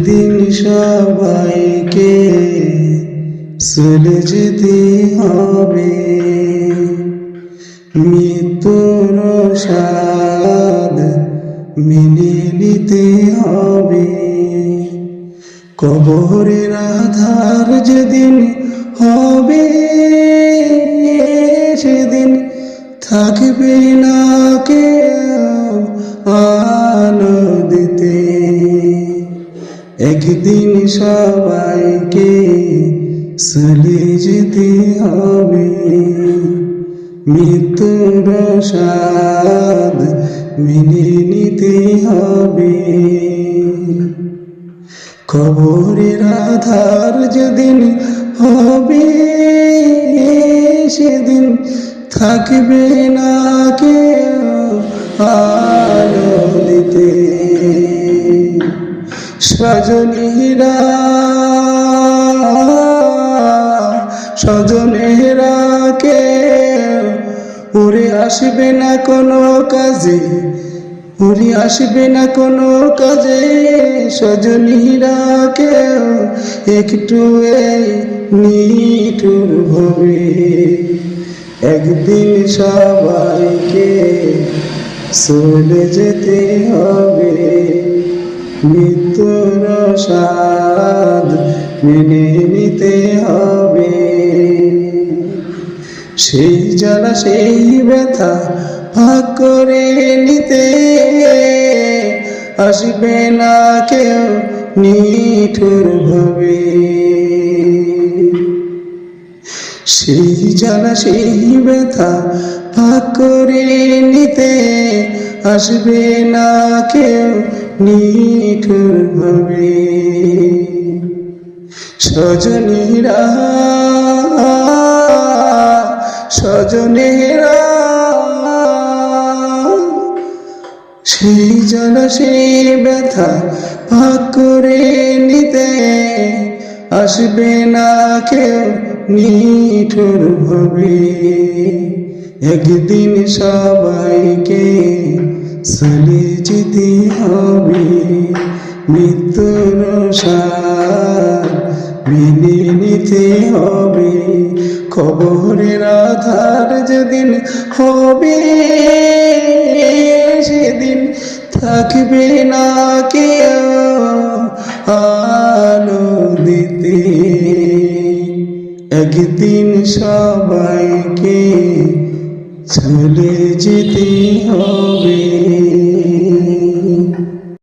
একদিন সবাইকে চলে যেতে হবে, মৃত্যুর স্বাদ মেনে নিতে হবে। কবরের আধার যেদিন হবে, সেদিন থাকবে না আলো দিতে একদিন সবাইকে চলে যেতে হবে। মৃত্যুর স্বাদ মেনে নিতে হবে। খবরের আধার যেদিন হবে, সেদিন থাকবে না কেউ। আলো সজনীরা সজনেরা কে উড়ে আসবে না কোনো কাজে, উড়ে আসবে না কোনো কাজে। সজনীরা কেউ একটু এই নিঠুর হবে একদিন সবাইকে চলে যেতে হবে। মৃত্যুর স্বাদ মেনে নিতে হবে। সেই জ্বালা, সেই ব্যথা ভাগ করে নিতে আসবে না কেউ নিঠুর ভাবে। সেই জ্বালা, সেই ব্যথা ভাগ করে নিতে আসবে না কেউ নিঠুর ভাবে সজনীরা সজনেরা সেই সেই ব্যথা ভাগ করে নিতে আসবে না কেউ নিঠুর ভাবে একদিন সবাইকে চলে পরিচিতি হবে মৃত্যুর সার মেনে নিতে হবে। খবরের আধার যেদিন হবে, সেদিন থাকবে না কেউ আলো দিতে একদিন সবাইকে চলে যেতে হবে।